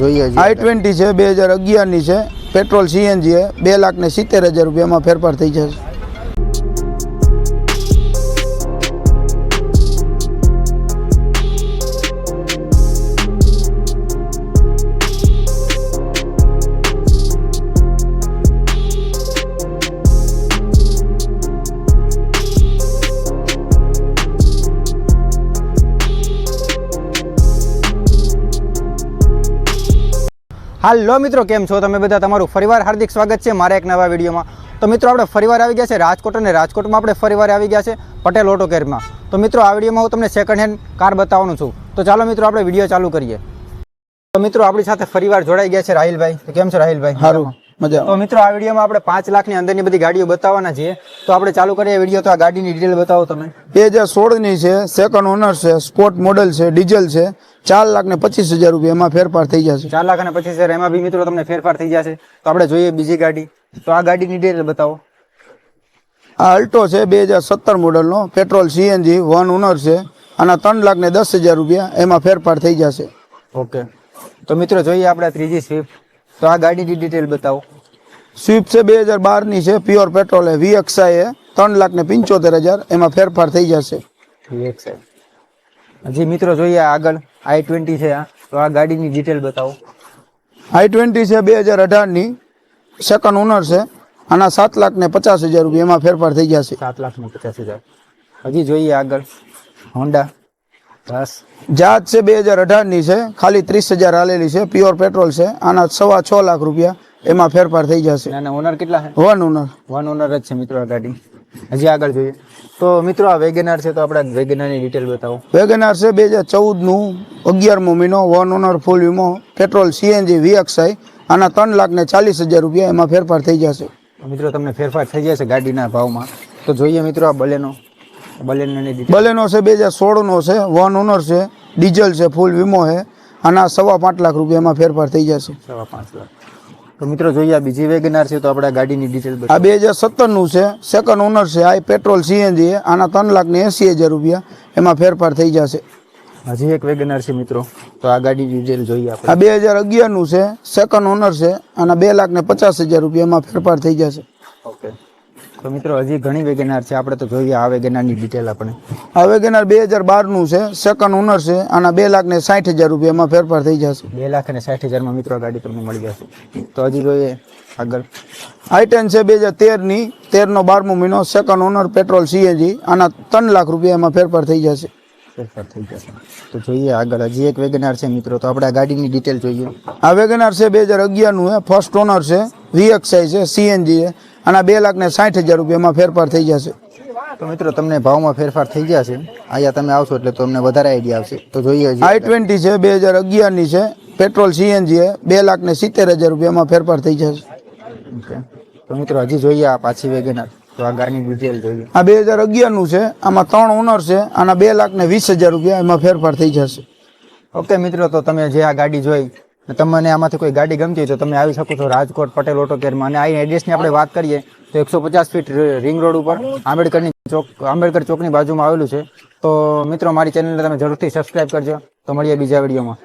જોઈએ આઈ ટ્વેન્ટી છે, બે હજાર અગિયારની છે. પેટ્રોલ સીએનજી બે લાખ ને સિત્તેર હજાર રૂપિયામાં ફેરફાર થઈ જશે. હાલો મિત્રો, કેમ છો તમે બધા? તમારું ફરીવાર હાર્દિક સ્વાગત છે મારા એક નવા વિડીયોમાં. તો મિત્રો, આપણે ફરીવાર આવી ગયા છે રાજકોટ અને રાજકોટમાં આપણે ફરીવાર આવી ગયા છે પટેલ ઓટો કેરમાં તો મિત્રો, આ વિડીયોમાં હું તમને સેકન્ડ હેન્ડ કાર બતાવવાનું છું. તો ચાલો મિત્રો, આપણે વીડિયો ચાલુ કરીએ. તો મિત્રો, આપણી સાથે ફરીવાર જોડાઈ ગયા છે રાહિલભાઈ. કેમ છે રાહિલભાઈ? સારું મજા તો મિત્રો આ વિડીયોમાં આપણે પાંચ લાખની અંદરની બધી ગાડીઓ બતાવવાના છીએ. તો આપણે ચાલુ કરીએ વીડિયો તો આ ગાડીની ડિટેલ બતાવો તમે. બે હજાર સોળની છે સેકન્ડ ઓનર છે સ્પોર્ટ મોડલ છે ડીઝલ છે ચાર લાખ ને પચીસ હજાર રૂપિયા એમાં ફેરફાર થઈ જશે. ચાર લાખ અને પચીસ હજાર એમાં બી મિત્રો તમને ફેરફાર થઈ જશે. તો આપણે જોઈએ બીજી ગાડી. તો આ ગાડીની ડિટેલ બતાવો. આ અલ્ટો છે બે હજાર સત્તર મોડલનો. પેટ્રોલ સીએનજી વન ઓનર છે. આના ત્રણ લાખ ને દસ હજાર રૂપિયા એમાં ફેરફાર થઈ જશે. ઓકે. તો મિત્રો જોઈએ આપણે ત્રીજી સ્વિફ્ટ તો આ ગાડીની ડિટેલ બતાવો. સ્વિફ્ટ છે બે હજાર બારની છે પ્યોર પેટ્રોલ એ વીએક્સઆઈ એ ત્રણ લાખ ને પંચોતેર હજાર એમાં ફેરફાર થઈ જશે. હજી મિત્રો જોઈએ આગળ આઈ ટ્વેન્ટી છે આ. તો આ ગાડીની ડિટેલ બતાવો. આઈ ટ્વેન્ટી છે બે હજાર અઢારની સેકન્ડ ઓનર છે. આના સાત લાખ ને પચાસ હજાર રૂપિયા એમાં ફેરફાર થઈ જશે. સાત લાખ ને પચાસ હજાર. હજી જોઈએ આગળ હોન્ડા જાત છે બે હજાર અઢારની છે ખાલી ત્રીસ હજાર હાલેલી છે પ્યોર પેટ્રોલ છે આના સવા છ લાખ રૂપિયા એમાં ફેરફાર થઈ જશે. અને ઓનર કેટલા છે? વન ઓનર વન ઓનર જ છે મિત્રો આ ગાડી. હજી આગળ જોઈએ. તો મિત્રો આ વેગેનાર છે તો આપણે વેગેનારની ડિટેલ બતાવો. વેગેનાર છે બે હજાર ચૌદનું અગિયારમો મહિનો વન ઓનર ફૂલ વીમો પેટ્રોલ સીએનજી વીએક્સઆઈ આના ત્રણ લાખ ને ચાલીસ હજાર રૂપિયા એમાં ફેરફાર થઈ જશે. મિત્રો તમને ફેરફાર થઈ જશે ગાડીના ભાવમાં. તો જોઈએ મિત્રો આ બલેનો. બલેનો છે બે હજાર સોળનો છે વન ઓનર છે ડીઝલ છે ફૂલ વીમો છે આના સવા પાંચ લાખ રૂપિયા એમાં ફેરફાર થઈ જશે. સવા પાંચ લાખ. તો મિત્રો જોઈએ આ બીજી વેગનાર છે તો આપણે ગાડીની ડિટેલ આ બે હજાર સત્તરનું છે સેકન્ડ ઓનર છે આ પેટ્રોલ સીએનજી આના ત્રણ લાખ ને એંસી હજાર રૂપિયા એમાં ફેરફાર થઈ જશે. હજી એક વેગનાર છે મિત્રો તો આ ગાડીની ડિટેલ જોઈએ આપણે. આ બે હજાર અગિયારનું છે સેકન્ડ ઓનર છે આના બે લાખ ને પચાસ હજાર રૂપિયા એમાં ફેરફાર થઈ જશે. ઓકે. તો મિત્રો હજી ઘણી વેગનાર છે. આપણે તો જોઈએ આ વેગનારની ડિટેલ આપણે. આ વેગેનાર બે હજાર બારનું છે. સેકન્ડ ઓનર છે. આના બે લાખ ને સાઠ હજાર રૂપિયા એમાં ફેરફાર થઈ જશે. બે લાખ અને સાઠ હજારમાં મિત્રો ગાડી તમને મળી જશે. તો હજી જોઈએ આગળ. આઈટેન છે બે હજાર તેરની તેરનો બારમો મહિનો. સેકન્ડ ઓનર પેટ્રોલ સીએનજી આના ત્રણ લાખ રૂપિયા એમાં ફેરફાર થઈ જશે. ફેરફાર થઈ જશે. તો જોઈએ આગળ. હજી એક વેગનાર છે મિત્રો. તો આપણે આ ગાડીની ડિટેલ જોઈએ. આ વેગેનાર છે બે હજાર અગિયારનું છે. ફર્સ્ટ ઓનર છે. વીએક્સઆઈ છે. સીએનજી છે. આના બે લાખ ને સાઠ હજાર રૂપિયામાં ફેરફાર થઈ જશે. તો મિત્રો તમને ભાવમાં ફેરફાર થઈ જશે અહીંયા તમે આવશો એટલે તમને વધારે આઈડિયા આવશે. તો જોઈએ આઈ ટ્વેન્ટી છે બે હજાર અગિયારની છે. પેટ્રોલ સીએનજી બે લાખ ને સિત્તેર હજાર રૂપિયામાં ફેરફાર થઈ જશે. તો મિત્રો હજી જોઈએ આ પાછી વેગેનાર. તો આ ગાડીની ડિટેલ જોઈએ. આ બે હજાર અગિયારનું છે આમાં ત્રણ ઓનર છે આના બે લાખ ને વીસ હજાર રૂપિયા એમાં ફેરફાર થઈ જશે. ઓકે મિત્રો તો તમે જે આ ગાડી જોઈ તમને આમાંથી કોઈ ગાડી ગમતી હોય તો તમે આવી શકો છો રાજકોટ, પટેલ ઓટો કેરમાં અને આ એડ્રેસની આપણે વાત કરીએ તો એકસો પચાસ ફીટ રિંગ રોડ ઉપર, આંબેડકરની ચોક, આંબેડકર ચોકની બાજુમાં આવેલું છે. તો મિત્રો, મારી ચેનલને તમે જરૂરથી સબસ્ક્રાઈબ કરજો. તો મળીએ બીજા વિડીયોમાં